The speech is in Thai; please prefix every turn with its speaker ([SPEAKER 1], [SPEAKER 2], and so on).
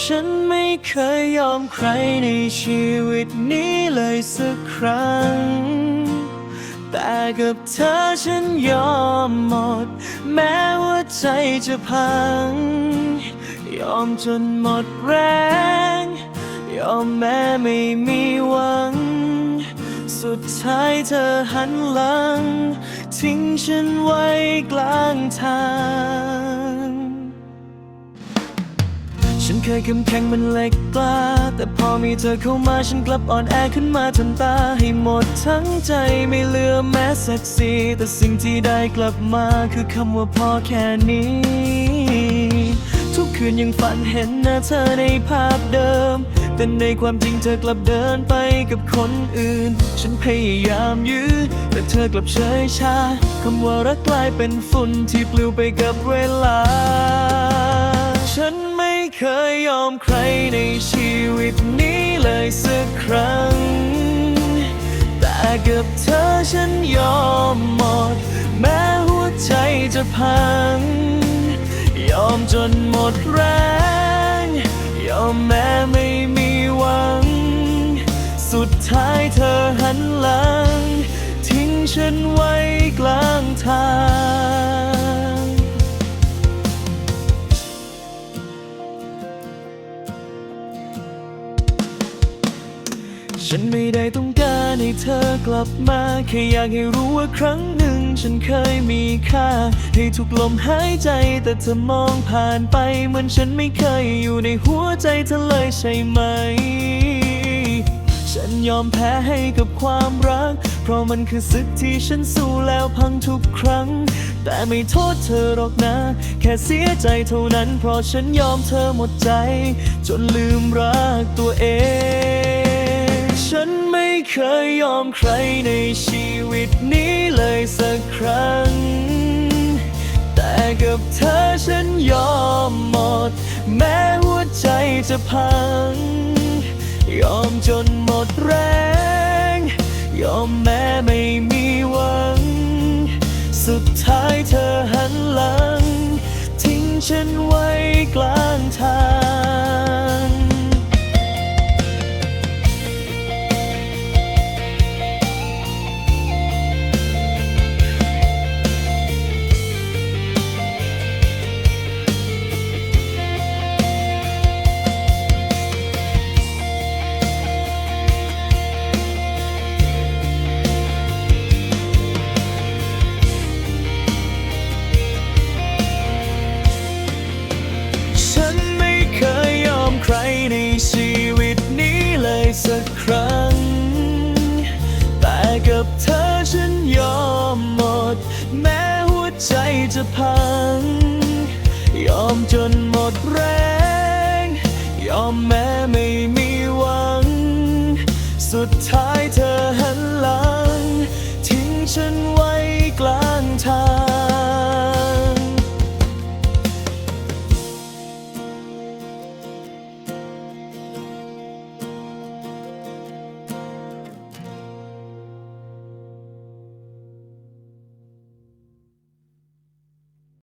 [SPEAKER 1] ฉันไม่เคยยอมใครในชีวิตนี้เลยสักครั้ง แต่กับเธอฉันยอมหมด แม้ว่าใจจะพัง ยอมจนหมดแรง ยอมแม้ไม่มีหวัง สุดท้ายเธอหันหลัง ทิ้งฉันไว้กลางทาง ฉันเคยเข้มแข็งมันเล็กกล้า แต่พอมีเธอเข้ามาฉันกลับอ่อนแอขึ้นมาทำตาให้หมดทั้งใจไม่เหลือแม้สักสีแต่สิ่งที่ได้กลับมาคือคำว่าพอแค่นี้ ทุกคืนยังฝันเห็นหน้าเธอในภาพเดิม แต่ในความจริงเธอกลับเดินไปกับคนอื่น ฉันพยายามยื้อแต่เธอกลับเฉยชาคำว่ารักกลายเป็นฝุ่นที่ปลิวไปกับเวลา ฉัน เคยยอมใครในชีวิตนี้เลยสักครั้ง แต่กับเธอฉันยอมหมด แม้หัวใจจะพัง ยอมจนหมดแรง ยอมแม้ไม่มีหวัง สุดท้ายเธอหันหลัง ทิ้งฉันไว้กลางทาง ฉันไม่ได้ต้องการให้เธอกลับมาแค่อยากให้รู้ว่าครั้งหนึ่ง ฉันเคยมีค่า ให้ทุกลมหายใจแต่เธอมองผ่านไป เหมือนฉันไม่เคยอยู่ในหัวใจเธอเลยใช่ไหม ฉันยอมแพ้ให้กับความรัก เพราะมันคือศึกที่ฉันสู้แล้วพังทุกครั้ง แต่ไม่โทษเธอหรอกนะ แค่เสียใจเท่านั้น เพราะฉันยอมเธอหมดใจ จนลืมรักตัวเอง เคยยอมใครในชีวิตนี้เลยสักครั้ง แต่กับเธอฉันยอมหมด แม้หัวใจจะพัง ยอมจนหมดแรง ยอมแม้ไม่มีหวัง สุดท้ายเธอหันหลัง ทิ้งฉันไว้กลางทาง ยอมหมด แม้หัวใจจะพัง ยอมจนหมดแรง ยอมแม้ไม่มีหวัง สุดท้าย